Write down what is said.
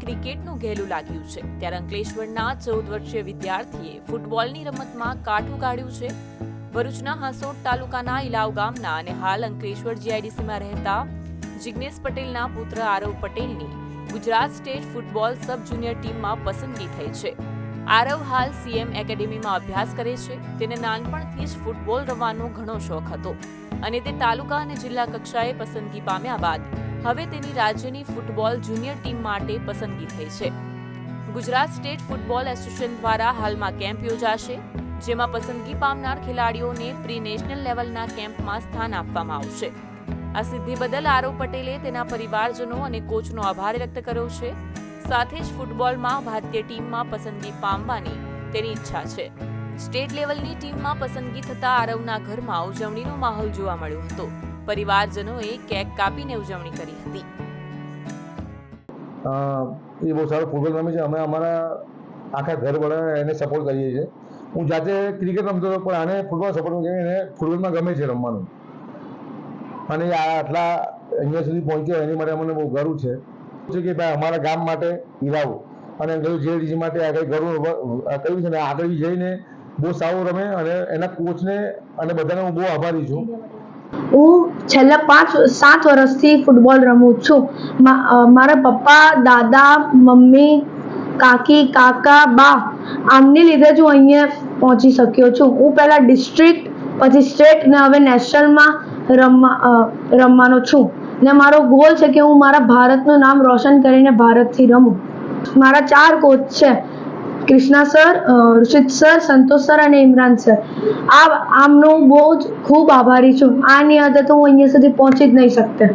ક્રિકેટનું ઘેલું લાગ્યું છે. ત્યારે અંકલેશ્વરના ચૌદ વર્ષીય વિદ્યાર્થીએ ફૂટબોલની રમતમાં કાઠું કાઢ્યું છે. ભરૂચના હાંસોટ તાલુકાના ઇલાવ ગામના અને હાલ અંકલેશ્વર જીઆઈડીસીમાં રહેતા જિગ્નેશ પટેલના પુત્ર આરવ પટેલની Gujarat state football sub junior ટીમમાં પસંદગી થઈ છે. આરવ હાલ સીએમ એકેડેમીમાં અભ્યાસ કરે છે. તેને નાનપણથી જ ફૂટબોલ રમવાનો ઘણો શોખ હતો અને તે તાલુકા અને જિલ્લા કક્ષાએ પસંદગી પામ્યા બાદ હવે તેની રાજ્યની ફૂટબોલ જુનિયર ટીમ માટે પસંદગી થઈ છે. ગુજરાત સ્ટેટ ફૂટબોલ એસોસિએશન દ્વારા હાલમાં કેમ્પ યોજાશે, જેમાં પસંદગી પામનાર ખેલાડીઓને પ્રી નેશનલ લેવલના કેમ્પમાં સ્થાન આપવામાં આવશે. આ સિદ્ધિ બદલ આરવ પટેલે તેના પરિવારજનો અને કોચનો આભાર વ્યક્ત કર્યો છે. સાથે જ ફૂટબોલમાં ભારતીય ટીમમાં પસંદગી પામવાની તેની ઈચ્છા છે. સ્ટેટ લેવલની ટીમમાં પસંદગી થતા આરવના ઘરમાં ઉજવણીનો માહોલ જોવા મળ્યો હતો. પરિવારજનોએ કેક કાપીને ઉજવણી કરી હતી. એ બહુ સારો ફૂટબોલ રમે છે. અમે અમારા આખા ઘરવાળા એને સપોર્ટ કરીએ છીએ. હું જાતે ક્રિકેટ રમતો હતો, પણ આને ફૂટબોલ સપોર્ટ કેમ એને ફૂટબોલમાં ગમે છે રમવાનું. અને આટલા અહીંયા સુધી પહોંચ્યો, એની માટે અમને બહુ ગર્વ છે. કે ભાઈ અમારા ગામ માટે ઈરાવ. અને જે માટે આગળ ગર્વ કર્યું છે ને આગળ જઈને બહુ સારું રમે અને એના કોચને અને બધાને હું બહુ આભારી છું. હું છેલ્લા પાંચ, સાત વર્ષથી ફૂટબોલ રમું છું. મારા પપ્પા, દાદા, મમ્મી, કાકી, કાકા, બા, આમને લીધે જ હું અહીંયા પહોંચી શક્યો છું. હું પહેલાં ડિસ્ટ્રિક્ટ પછી સ્ટેટ ને હવે નેશનલમાં રમવા રમવાનો છું. ને મારો ગોલ છે કે હું મારા ભારતનું નામ રોશન કરીને ભારતથી રમું. મારા ચાર કોચ છે. Krishna sir Rushit sir, Santosh sir અને ઇમરાન સર. આ, આમનો બહુ જ ખૂબ આભારી છું. આની નહીં તો હું અહીંયા સુધી પહોંચી જ નહીં શકતે.